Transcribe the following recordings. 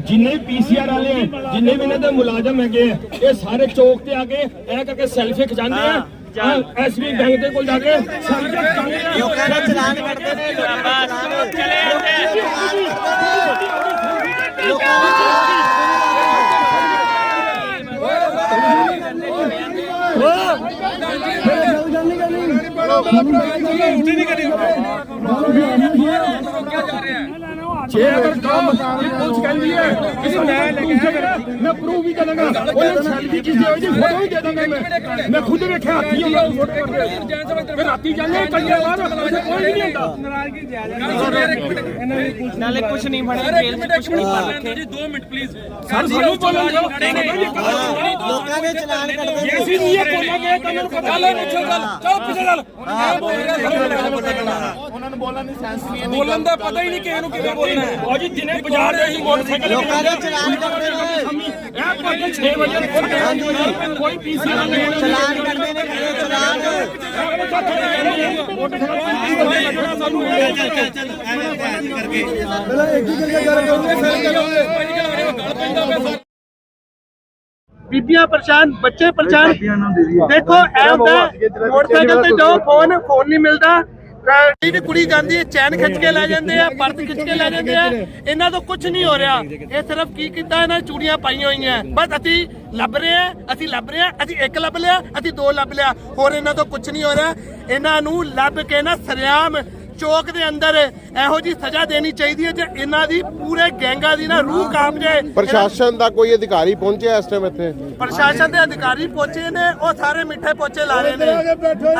ਜਿੰਨੇ ਪੀਸੀਆਰ ਵਾਲੇ ਜਿੰਨੇ ਵੀ ਇਹਨਾਂ ਦੇ ਮੁਲਾਜ਼ਮ ਹੈਗੇ ਆ, ਇਹ ਸਾਰੇ ਚੌਕ ਤੇ ਆ ਕੇ ਐ ਕਰਕੇ ਸੈਲਫੀ ਖਿਚਾਉਂਦੇ ਆ ਐਸਬੀ ਬੈਂਕ ਦੇ ਕੋਲ ਜਾ ਕੇ ਸੈਲਫੀ ਖਿਚਾਉਂਦੇ ਆ ਲੋਕਾਂ ਦੇ ਚਲਾਨ ਕੱਢਦੇ ਨੇ ਲੋਕਾਂ ਦੇ ਚਲੇ ਜੇ ਅਗਰ ਕੰਮ ਇਹ ਪੁਲਿਸ ਕਹਿੰਦੀ ਹੈ ਕਿਸੇ ਮੈਂ ਲੈ ਕੇ ਆਇਆ ਮੈਂ ਪ੍ਰੂਫ ਵੀ ਕਰਾਂਗਾ ਉਹਨਾਂ ਸੈਲਫੀ ਕਿਸੇ ਹੋਈ ਦੀ ਫੋਟੋ ਵੀ ਦੇ ਦਾਂਗਾ ਮੈਂ। ਮੈਂ ਖੁਦ ਵੇਖਿਆ ਹੱਥੀ ਉਹਨਾਂ ਨੂੰ ਫੋਟੋ ਕਰਦੇ ਫਿਰ ਰਾਤੀ ਜਾਂਦੇ ਕੰਜੇ ਬਾਹਰ ਕੋਈ ਨਹੀਂ ਹੁੰਦਾ। ਨਾਲੇ ਕੁਝ ਨਹੀਂ ਬਣੇ ਜੇਲ੍ਹ ਚ ਕੁਝ ਨਹੀਂ ਪਾ ਰੱਖੇ ਸਰ ਸਾਨੂੰ ਬੋਲਣ ਦਿਓ। ਲੋਕਾਂ ਦੇ ਚਲਾਨ ਕੱਢਦੇ ਨੇ ਜੇ ਅਸੀਂ ਨਹੀਂ ਇਹ ਬੋਲਾਂਗੇ ਤਾਂ ਉਹਨਾਂ ਨੂੰ ਪਤਾ ਲੱਗ ਪਿੱਛੇ ਗੱਲ ਚਲੋ ਪਿੱਛੇ ਗੱਲ ਬੋਲਣ ਦਾ ਪਤਾ ਹੀ ਨਹੀਂ ਕਿਸੇ ਨੂੰ ਕਿਵੇਂ ਬੋਲਣਾ। ਹੈ ਉਹ ਜੀ ਜਿਨੇ ਬਾਜ਼ਾਰ ਦੇ ਹੀ ਮੋਟਰਸਾਈਕਲ ਲੋਕਾਂ ਦੇ ਚਲਾਨ ਕੱਢਦੇ ਨੇ। ਇਹ ਪੱਕੇ 6 ਵਜੇ ਕੋਈ ਪੀਸੀ ਨਹੀਂ ਚਲਾਨ ਕੱਢਦੇ ਨੇ ਕਿਹੜੇ ਚਲਾਨ। ਬੀਬੀਆਂ ਪਰੇਸ਼ਾਨ ਬੱਚੇ ਪਰੇਸ਼ਾਨ। ਦੇਖੋ ਐ ਹੁੰਦਾ ਮੋਟਰਸਾਈਕਲ ਤੇ ਜਾਓ ਫੋਨ ਫੋਨ ਨਹੀਂ ਮਿਲਦਾ। ਜਿਹੜੀ ਕੁੜੀ ਜਾਂਦੀ ਹੈ, ਚੈਨ ਖਿੱਚ ਕੇ ਲੈ ਜਾਂਦੇ ਆ ਪਰਤ ਖਿੱਚ ਕੇ ਲੈ ਜਾਂਦੇ ਆ। ਇਹਨਾਂ ਤੋਂ ਕੁਝ ਨਹੀਂ ਹੋ ਰਿਹਾ। ਇਹ ਸਿਰਫ ਕੀ ਕੀਤਾ ਇਹਨਾਂ ਚੂੜੀਆਂ ਪਾਈਆਂ ਹੋਈਆਂ। ਬਸ ਅਸੀਂ ਲੱਭ ਰਹੇ ਆ, ਅਸੀਂ ਲੱਭ ਰਹੇ ਆ, ਅਸੀਂ ਇੱਕ ਲੱਭ ਲਿਆ, ਅਸੀਂ ਦੋ ਲੱਭ ਲਿਆ। ਹੋਰ ਇਹਨਾਂ ਤੋਂ ਕੁਝ ਨਹੀਂ ਹੋ ਰਿਹਾ। ਇਹਨਾਂ ਨੂੰ ਲੱਭ ਕੇ ਨਾ ਸਰਿਆਮ ਚੌਕ ਦੇ ਅੰਦਰ ਇਹੋ ਜੀ ਸਜ਼ਾ ਦੇਣੀ ਚਾਹੀਦੀ ਹੈ ਜੇ ਇਹਨਾਂ ਦੀ ਪੂਰੇ ਗੈਂਗਾਂ ਦੀ ਨਾ ਰੂਹ ਕਾਂਪ ਜਾਏ। ਪ੍ਰਸ਼ਾਸਨ ਦਾ ਕੋਈ ਅਧਿਕਾਰੀ ਪਹੁੰਚਿਆ ਇਸ ਟਾਈਮ ਇੱਥੇ? ਪ੍ਰਸ਼ਾਸਨ ਦੇ ਅਧਿਕਾਰੀ ਪਹੁੰਚੇ ਨੇ ਉਹ ਸਾਰੇ ਮਿੱਠੇ ਪੋਚੇ ਲਾ ਰਹੇ ਨੇ।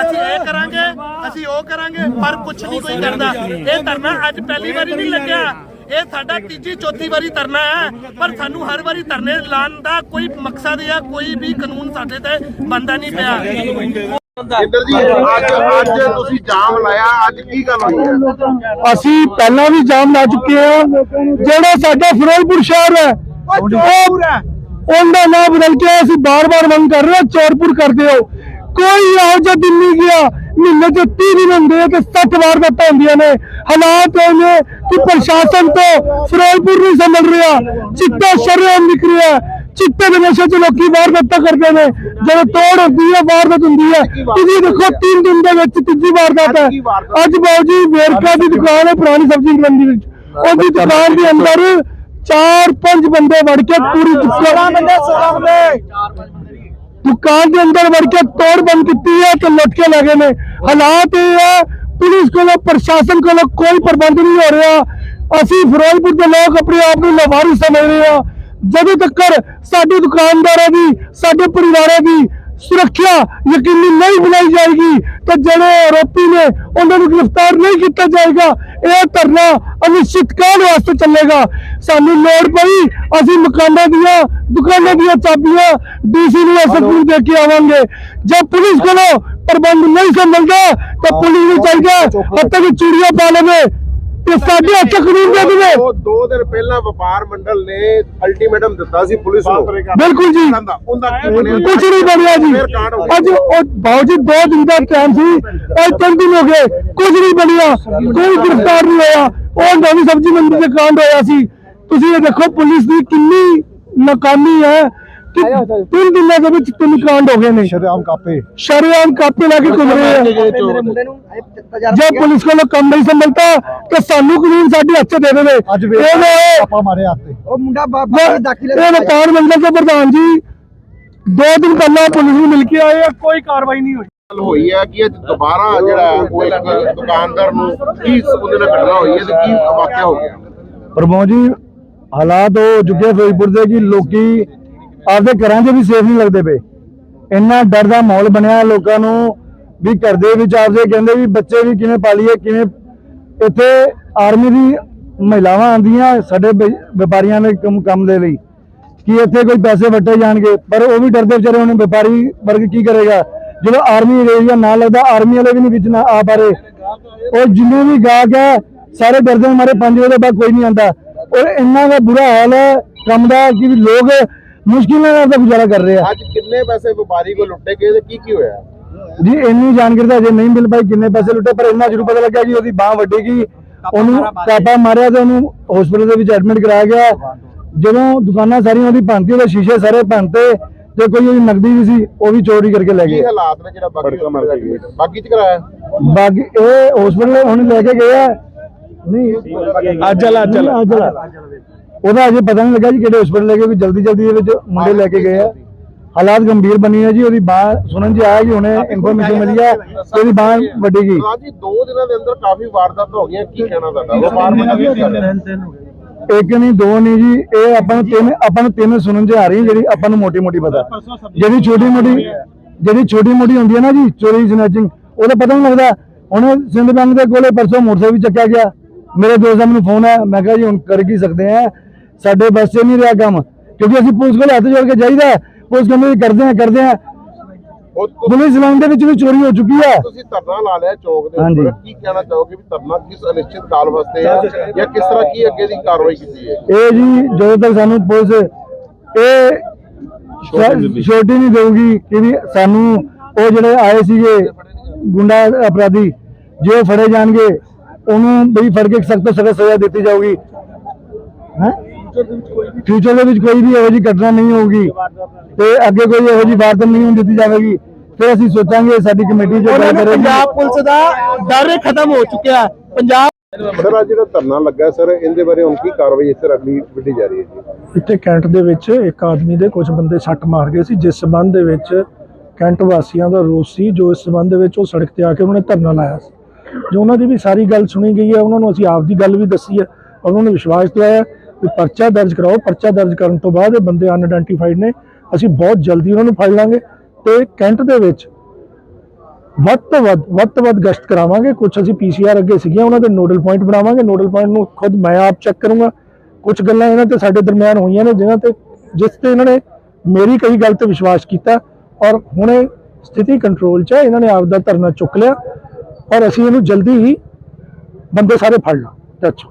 ਅਸੀਂ ਇਹ ਕਰਾਂਗੇ ਅਸੀਂ ਉਹ ਕਰਾਂਗੇ ਪਰ ਕੁਝ ਨਹੀਂ ਕੋਈ ਕਰਦਾ। ਇਹ ਧਰਨਾ ਅੱਜ ਪਹਿਲੀ ਵਾਰੀ ਨਹੀਂ ਲੱਗਿਆ। ਇਹ ਸਾਡਾ ਤੀਜੀ ਚੌਥੀ ਵਾਰੀ ਧਰਨਾ ਹੈ ਪਰ ਸਾਨੂੰ ਹਰ ਵਾਰੀ ਧਰਨੇ ਲਾਉਣ ਦਾ ਕੋਈ ਮਕਸਦ ਜਾਂ ਕੋਈ ਵੀ ਕਾਨੂੰਨ ਸਾਡੇ ਤੇ ਬੰਦਾ ਨਹੀਂ ਪਿਆ। ਇੰਦਰ ਜੀ ਅੱਜ ਅੱਜ ਤੁਸੀਂ ਜਾਮ ਲਾਇਆ ਅੱਜ ਕੀ ਗੱਲ ਹੋਈ ਹੈ? ਅਸੀਂ ਪਹਿਲਾਂ ਵੀ ਜਾਮ ਲਾ ਚੁੱਕੇ ਹਾਂ ਜਿਹੜਾ ਸਾਡਾ ਫਿਰੋਜ਼ਪੁਰ ਸ਼ਹਿਰ ਹੈ ਉਹ ਉਹਦਾ ਨਾਮ ਬਦਲ ਕੇ ਅਸੀਂ ਬਾਰ-ਬਾਰ ਮੰਗ ਕਰ ਰਹੇ ਹਾਂ ਚੋਰਪੁਰ ਕਰਦੇ ਹੋ। ਕੋਈ ਇਹੋ ਜਿਹਾ ਦਿਨ ਨਹੀਂ ਗਿਆ। ਮਹੀਨੇ ਚ 30 ਦਿਨ ਹੁੰਦੇ ਆ ਤੇ 60 ਵਾਰ ਦਿੱਤਾ ਹੁੰਦੀਆਂ ਨੇ। ਹਾਲਾਤ ਇਹ ਨੇ ਕਿ ਪ੍ਰਸ਼ਾਸਨ ਤੋਂ ਫਿਰੋਜ਼ਪੁਰ ਨਹੀਂ ਸੰਭਲ ਰਿਹਾ। ਚਿੱਟਾ ਸ਼ਰਮ ਨਿਕ ਰਿਹਾ ਚਿੱਟੇ ਦੇ ਨਸ਼ੇ ਚ ਲੋਕੀ ਵਾਰਦਾਤਾਂ ਕਰਦੇ ਨੇ। ਜਦੋਂ ਤੋੜ ਹੁੰਦੀ ਹੈ ਵਾਰਦਾਤ ਹੁੰਦੀ ਹੈ। ਤੁਸੀਂ ਦੇਖੋ 3 ਦਿਨ ਦੇ ਵਿੱਚ ਤੀਜੀ ਵਾਰਦਾਤ ਹੈ। ਅੱਜ ਬਾਊ ਜੀ ਵੇਰਕਾ ਦੀ ਦੁਕਾਨ ਹੈ ਪੁਰਾਣੀ ਸਬਜ਼ੀ ਮੰਡੀ ਵਿੱਚ। ਉਹਦੀ ਦੁਕਾਨ ਦੇ ਅੰਦਰ ਚਾਰ ਪੰਜ ਬੰਦੇ ਵੜ ਕੇ ਪੂਰੀ ਦੁਕਾਨ ਬੰਦੇ 16 ਬੰਦੇ। ਦੁਕਾਨ ਦੇ ਅੰਦਰ ਵੜ ਕੇ ਤੋੜ ਬੰਦ ਕੀਤੀ ਹੈ ਤੇ ਲੁੱਟ ਕੇ ਲੈ ਗਏ ਨੇ। ਹਾਲਾਤ ਇਹ ਹੈ ਪੁਲਿਸ ਕੋਲੋਂ ਪ੍ਰਸ਼ਾਸਨ ਕੋਲੋਂ ਕੋਈ ਪ੍ਰਬੰਧ ਨਹੀਂ ਹੋ ਰਿਹਾ। ਅਸੀਂ ਫਿਰੋਜ਼ਪੁਰ ਦੇ ਲੋਕ ਆਪਣੇ ਆਪ ਨੂੰ ਲਵਾਰੀ ਸਮਝ ਰਹੇ ਹਾਂ। ਜਦੋਂ ਤੱਕ ਸਾਡੀ ਦੁਕਾਨਦਾਰਾਂ ਦੀ ਸਾਡੇ ਪਰਿਵਾਰਾਂ ਦੀ ਸੁਰੱਖਿਆ ਯਕੀਨੀ ਨਹੀਂ ਬਣਾਈ ਜਾਏਗੀ ਤੇ ਜਿਹੜੇ ਆਰੋਪੀ ਨੇ ਉਹਨਾਂ ਨੂੰ ਗ੍ਰਿਫਤਾਰ ਨਹੀਂ ਕੀਤਾ ਜਾਏਗਾ। ਇਹ ਧਰਨਾ ਅਨਿਸ਼ਚਿਤ ਕਾਲ ਵਾਸਤੇ ਚੱਲੇਗਾ। ਸਾਨੂੰ ਲੋੜ ਪਈ ਅਸੀਂ ਮਕਾਨਾਂ ਦੀਆਂ ਦੁਕਾਨਾਂ ਦੀਆਂ ਚਾਬੀਆਂ ਡੀਸੀ ਨੂੰ ਐਸਐਸਪੀ ਦੇ ਕੇ ਆਵਾਂਗੇ। ਜੇ ਪੁਲਿਸ ਕੋਲੋਂ ਪ੍ਰਬੰਧ ਨਹੀਂ ਸੰਭਲਦਾ ਤਾਂ ਪੁਲਿਸ ਨੂੰ ਚਾਹੀਦਾ ਹੱਥਾਂ ਵਿੱਚ ਚੂੜੀਆਂ ਪਾ ਲਵੇ। ਤੇ ਸਾਡੇ ਹੱਥ ਕਾਨੂੰਨ ਦੇ ਦੇਵੇ ਉਹ ਦੋ ਦਿਨ ਪਹਿਲਾਂ ਵਪਾਰ ਮੰਡਲ ਨੇ ਅਲਟੀਮੇਟਮ ਦਿੱਤਾ ਸੀ ਪੁਲਿਸ ਨੂੰ। ਬਿਲਕੁਲ ਜੀ। ਉਹਦਾ ਕੁਝ ਨਹੀਂ ਬਣਿਆ ਜੀ। ਅੱਜ ਉਹ ਬਾਊ ਜੀ ਦੋ ਦਿਨ ਦਾ ਟਾਈਮ ਸੀ। ਅੱਜ ਤਿੰਨ ਦਿਨ ਹੋ ਗਏ। ਕੁਝ ਨਹੀਂ ਬਣਿਆ। ਕੋਈ ਗ੍ਰਿਫਤਾਰ ਨਹੀਂ ਹੋਇਆ। ਉਹ ਨਵੀਂ ਸਬਜ਼ੀ ਮੰਡੀ ਤੇ ਕਾਂਡ ਹੋਇਆ ਸੀ। ਤੁਸੀਂ ਇਹ ਦੇਖੋ ਪੁਲਿਸ ਦੀ ਕਿੰਨੀ ਨਾਕਾਮੀ ਹੈ। ਤਿੰਨ ਦਿਨਾਂ ਦੇ ਵਿੱਚ ਤਿੰਨ ਕਾਂਡ ਹੋ ਗਏ ਨੇ। ਸ਼ਰਿਆਮ ਕਾਪੇ। ਸ਼ਰਿਆਮ ਕਾਪੇ ਲਾ ਕੇ ਘੁੰਮ ਰਹੇ ਆ। ਜੇ ਪੁਲਿਸ ਕੋਲੋਂ ਕੰਮ ਨਹੀਂ ਸੰਭਲਦਾ ਤਾਂ ਸਾਨੂੰ ਕਾਨੂੰਨ ਸਾਡੇ ਹੱਥ ਦੇ ਦੇਵੇ। ਅੱਜ ਇਹ ਆਪਾਂ ਮਾਰੇ ਹੱਥ ਉਹ ਮੁੰਡਾ ਬਾਬਾ ਇਹ ਵਪਾਰ ਮੰਡਲ ਦੇ ਪ੍ਰਧਾਨ ਜੀ ਦੋ ਦਿਨ ਪਹਿਲਾਂ ਪੁਲਿਸ ਨੂੰ ਮਿਲ ਕੇ ਆਏ ਆ ਕੋਈ ਕਾਰਵਾਈ ਨਹੀਂ ਹੋਈ। ਗੱਲ ਹੋਈ ਹੈ ਕਿ ਅੱਜ ਦੁਬਾਰਾ ਜਿਹੜਾ ਉਹ ਇੱਕ ਦੁਕਾਨਦਾਰ ਨੂੰ ਕੀ ਉਹਦੇ ਨਾਲ ਘਟਨਾ ਹੋਈ ਹੈ ਤੇ ਕੀ ਵਾਕਿਆ ਹੋ ਗਿਆ? ਪ੍ਰਮੋਦ ਜੀ ਹਾਲਾਤ ਹੋ ਚੁੱਕੇ ਫਿਰੋਜ਼ਪੁਰ ਦੇ ਕਿ ਲੋਕੀ ਆਪਦੇ ਘਰਾਂ 'ਚ ਵੀ ਸੇਫ ਨਹੀਂ ਲੱਗਦੇ ਪਏ। ਇੰਨਾ ਡਰ ਦਾ ਮਾਹੌਲ ਬਣਿਆ ਲੋਕਾਂ ਨੂੰ ਵੀ ਘਰ ਦੇ ਵਿੱਚ ਆਪਦੇ ਕਹਿੰਦੇ ਵੀ ਬੱਚੇ ਵੀ ਕਿਵੇਂ ਪਾਲੀਏ, ਕਿਵੇਂ ਇੱਥੇ ਆਰਮੀ ਦੀ ਮਹਿਲਾਵਾਂ ਆਂਦੀਆਂ ਸਾਡੇ ਵਪਾਰੀਆਂ ਦੇ ਕੰਮ ਕੰਮ ਦੇ ਲਈ। ਕਿ ਇੱਥੇ ਕੋਈ ਪੈਸੇ ਵੱਟੇ ਜਾਣਗੇ, ਪਰ ਉਹ ਵੀ ਡਰਦੇ ਵਿਚਾਰੇ ਹੁਣ ਵਪਾਰੀ ਵਰਗ ਕੀ ਕਰੇਗਾ? ਜਦੋਂ ਆਰਮੀ ਏਰੀਆ ਨਾ ਲੱਗਦਾ ਆਰਮੀ ਵਾਲੇ ਵੀ ਨਹੀਂ ਵਿੱਚ ਨਾ ਆ ਪਾਰੇ। ਉਹ ਜਿੰਨੇ ਵੀ ਗਾਹਕ ਹੈ ਸਾਰੇ ਡਰਦੇ ਮਾਰੇ 5 ਵਜੇ ਤੋਂ ਬਾਅਦ ਕੋਈ ਨਹੀਂ ਆਂਦਾ ਔਰ ਇੰਨਾ ਦਾ ਬੁਰਾ ਹਾਲ ਹੈ, ਕੰਮ ਦਾ, ਕਿ ਵੀ ਲੋਕ ਮੁਸ਼ਕਿਲ ਨਾਲ ਆਪਦਾ ਗੁਜ਼ਾਰਾ ਕਰ ਰਹੇ। ਆ ਅੱਜ ਕਿੰਨੇ ਪੈਸੇ ਵਪਾਰੀ ਕੋ ਲੁੱਟੇ ਗਏ ਤੇ ਕੀ ਕੀ ਹੋਇਆ? ਜੀ ਇੰਨੀ ਜਾਣਕਾਰੀ ਤਾਂ ਅਜੇ ਨਹੀਂ ਮਿਲ ਪਾਈ ਕਿੰਨੇ ਪੈਸੇ ਲੁੱਟੇ ਪਰ ਇੰਨਾ ਜ਼ਰੂਰ ਪਤਾ ਲੱਗਾ ਕਿ ਉਹਦੀ ਬਾਹ ਵੱਡੀ ਗਈ ਉਹਨੂੰ ਕਾਪਾ ਮਾਰਿਆ ਤੇ ਉਹਨੂੰ ਹਸਪੀਟਲ ਦੇ ਵਿੱਚ ਐਡਮਿਟ ਕਰਾਇਆ ਗਿਆ। ਜਦੋਂ ਦੁਕਾਨਾਂ ਸਾਰੀਆਂ ਉਹਦੀ ਭੰਨਤੀ ਉਹਦੇ ਸ਼ੀਸ਼ੇ ਸਾਰੇ ਭੰਨਤੇ ਤੇ ਕੋਈ ਉਹਦੀ ਨਕਦੀ ਵੀ ਸੀ ਉਹ ਵੀ ਚੋਰੀ ਕਰਕੇ ਲੈ ਕੀ ਗਏ ਹਾਲਾਤ ਨੇ ਜਿਹੜਾ ਬਾਕੀ ਬਾਕੀ ਚ ਕਰਾਇਆ? ਬਾਕੀ ਇਹ ਹਸਪੀਟਲ ਹੁਣ ਲੈ ਕੇ ਗਏ ਆ ਨਹੀਂ ਅੱਜ ਵਾਲਾ ਅੱਜ ਵਾਲਾ। ਉਹਦਾ ਅਜੇ ਪਤਾ ਨਹੀਂ ਲੱਗਾ ਜੀ ਕਿਹੜੇ ਹਸਪੀਟਲ ਲੈ ਕੇ ਵੀ ਜਲਦੀ ਜਲਦੀ ਦੇ ਵਿੱਚ ਮੁੰਡੇ ਲੈ ਕੇ ਗਏ ਆ। ਹਾਲਾਤ ਗੰਭੀਰ ਬਣੀ ਹੈ ਜੀ ਉਹਦੀ ਬਾਹ ਸੁਣਨ ਚ ਆਇਆ ਕਿ ਹੁਣੇ ਇਨਫੋਰਮੇਸ਼ਨ ਮਿਲੀ ਹੈ ਉਹਦੀ ਬਾਹ ਵੱਡੀ ਗਈ। ਹਾਂ ਜੀ ਦੋ ਦਿਨਾਂ ਦੇ ਅੰਦਰ ਕਾਫੀ ਵਾਰਦਾਤ ਹੋ ਗਈਆਂ ਕੀ ਕਹਿਣਾ ਤੁਹਾਡਾ? ਮੰਡੀ ਇੱਕ ਨਹੀਂ ਦੋ ਨਹੀਂ ਜੀ ਇਹ ਆਪਾਂ ਨੂੰ ਤਿੰਨ ਆਪਾਂ ਨੂੰ ਤਿੰਨ ਸੁਣਨ ਚ ਆ ਰਹੀ ਜਿਹੜੀ ਆਪਾਂ ਨੂੰ ਮੋਟੀ ਮੋਟੀ ਪਤਾ। ਜਿਹੜੀ ਛੋਟੀ ਮੋਟੀ ਜਿਹੜੀ ਛੋਟੀ ਮੋਟੀ ਹੁੰਦੀ ਹੈ ਨਾ ਜੀ ਚੋਰੀ ਸਨੈਚਿੰਗ ਉਹਦਾ ਪਤਾ ਨਹੀਂ ਲੱਗਦਾ। ਹੁਣ ਸਿੰਧ ਬੈਂਕ ਦੇ ਕੋਲੇ ਪਰਸੋਂ ਮੋਟਰਸਾਈਕਲ ਵੀ ਚੱਕਿਆ ਗਿਆ। ਮੇਰੇ ਦੋਸਤ ਦਾ ਮੈਨੂੰ ਫੋਨ ਆਇਆ ਮੈਂ ਕਿਹਾ ਜੀ ਹੁਣ ਕਰ ਕੀ ਸਕਦੇ ਆ? ਸਾਡੇ ਬਸ ਨਹੀਂ ਰਿਹਾ ਕੰਮ ਕਿਉਂਕਿ ਅਸੀਂ ਪੁਲਿਸ ਕੋਲ ਹੱਥ ਜੋੜ ਕੇ ਜਾਈਦਾ। ਪੁਲਿਸ ਕਹਿੰਦੀ ਕਰਦੇ ਆ ਕਰਦੇ ਆ ਪੁਲਿਸ ਲਾਈਨ ਦੇ ਵਿੱਚ ਵੀ ਚੋਰੀ ਹੋ ਚੁੱਕੀ ਹੈ। ਤੁਸੀਂ ਧਰਨਾ ਲਾ ਲਿਆ ਚੌਕ ਦੇ। ਉੱਪਰ। ਕੀ ਕਹਿਣਾ ਚਾਹੋਗੇ ਵੀ ਧਰਨਾ ਕਿਸ ਅਨਿਸ਼ਚਿਤ ਕਾਲ ਵਾਸਤੇ ਹੈ ਜਾਂ ਕਿਸ ਤਰ੍ਹਾਂ ਕੀ ਅੱਗੇ ਦੀ ਕਾਰਵਾਈ ਕੀਤੀ ਹੈ? ਇਹ ਜੀ ਜਦੋਂ ਤੱਕ ਸਾਨੂੰ ਪੁਲਿਸ ਇਹ ਛੋਟੀ ਨਹੀਂ ਦੇਊਗੀ ਕਿ ਵੀ ਸਾਨੂੰ ਉਹ ਜਿਹੜੇ ਆਏ ਸੀਗੇ ਗੁੰਡਾ ਅਪਰਾਧੀ ਜੇ ਉਹ ਫੜੇ ਜਾਣਗੇ ਉਹਨੂੰ ਬਈ ਫੜ ਕੇ ਸਖਤ ਤੋਂ ਸਖਤ ਸਜ਼ਾ ਦਿੱਤੀ ਜਾਊਗੀ। ਹੈ? ਫਿਊਚਰ ਦੇ ਵਿੱਚ ਕੋਈ ਵੀ ਇਹੋ ਜਿਹੀ ਘਟਨਾ ਨਹੀਂ ਹੋਊਗੀ। ਤੇ ਅੱਗੇ ਕੋਈ ਇਹੋ ਜਿਹੀ ਵਾਰਦਾਤ ਨਹੀਂ ਹੋਣ ਦਿੱਤੀ ਜਾਵੇਗੀ। ਫਿਰ ਅਸੀਂ ਸੋਚਾਂਗੇ ਸਾਡੀ ਕਮੇਟੀ ਜੋ ਗੱਲ ਕਰੇਗੀ। ਪੰਜਾਬ ਪੁਲਿਸ ਦਾ ਡਰ ਖਤਮ ਹੋ ਚੁੱਕਿਆ। ਪੰਜਾਬ ਸਰ ਅੱਜ ਜਿਹੜਾ ਧਰਨਾ ਲੱਗਾ ਸਰ ਇਹਦੇ ਬਾਰੇ ਹੁਣ ਕੀ ਕਾਰਵਾਈ ਇਸ ਤਰ੍ਹਾਂ ਅਗਲੀ ਵਿੱਢੀ ਜਾ ਰਹੀ ਹੈ ਜੀ? ਇੱਥੇ ਕੈਂਟ ਦੇ ਵਿੱਚ ਇੱਕ ਆਦਮੀ ਦੇ ਕੁਝ ਬੰਦੇ ਸੱਟ ਮਾਰ ਗਏ ਸੀ ਜਿਸ ਸਬੰਧ ਦੇ ਵਿੱਚ ਕੈਂਟ ਵਾਸੀਆਂ ਦਾ ਰੋਸ ਸੀ ਜੋ ਇਸ ਸਬੰਧ ਦੇ ਵਿੱਚ ਉਹ ਸੜਕ ਤੇ ਆ ਕੇ ਉਹਨਾਂ ਧਰਨਾ ਲਾਇਆ ਸੀ। ਜੋ ਉਹਨਾਂ ਦੀ ਵੀ ਸਾਰੀ ਗੱਲ ਸੁਣੀ ਗਈ ਹੈ ਉਹਨਾਂ ਨੂੰ ਅਸੀਂ ਆਪ ਦੀ ਗੱਲ ਵੀ ਦੱਸੀ ਹੈ ਉਹਨਾਂ ਨੂੰ ਵਿਸ਼ਵਾਸ ਦਿਵਾਇਆ ਵੀ ਪਰਚਾ ਦਰਜ ਕਰਾਓ, ਪਰਚਾ ਦਰਜ ਕਰਨ ਤੋਂ ਬਾਅਦ ਇਹ ਬੰਦੇ ਅਨਆਇਡੈਂਟੀਫਾਈਡ ਨੇ, ਅਸੀਂ ਬਹੁਤ ਜਲਦੀ ਉਹਨਾਂ ਨੂੰ ਫੜ ਲਾਂਗੇ ਤੇ ਕੈਂਟ ਦੇ ਵਿੱਚ ਵੱਧ ਤੋਂ ਵੱਧ ਵੱਧ ਤੋਂ ਵੱਧ ਗਸ਼ਤ ਕਰਾਵਾਂਗੇ। ਕੁਝ ਅਸੀਂ ਪੀਸੀਆਰ ਅੱਗੇ ਸੀਗੀਆਂ, ਉਹਨਾਂ ਦੇ ਨੋਡਲ ਪੁਆਇੰਟ ਬਣਾਵਾਂਗੇ। ਨੋਡਲ ਪੁਆਇੰਟ ਨੂੰ ਖੁਦ ਮੈਂ ਆਪ ਚੈੱਕ ਕਰੂੰਗਾ। ਕੁਝ ਗੱਲਾਂ ਇਹਨਾਂ ਤੇ ਸਾਡੇ ਦਰਮਿਆਨ ਹੋਈਆਂ ਨੇ, ਜਿਨ੍ਹਾਂ ਤੇ ਜਿਸ ਤੇ ਇਹਨਾਂ ਨੇ ਮੇਰੀ ਕਈ ਗੱਲ ਤੇ ਵਿਸ਼ਵਾਸ ਕੀਤਾ ਔਰ ਹੁਣੇ ਸਥਿਤੀ ਕੰਟਰੋਲ 'ਚ ਹੈ, ਇਹਨਾਂ ਨੇ ਆਪ ਦਾ ਧਰਨਾ ਚੁੱਕ ਲਿਆ ਔਰ ਅਸੀਂ ਇਹਨੂੰ ਜਲਦੀ ਹੀ ਬੰਦੇ ਸਾਰੇ ਫੜ ਲਾਂ। ਟੱਚ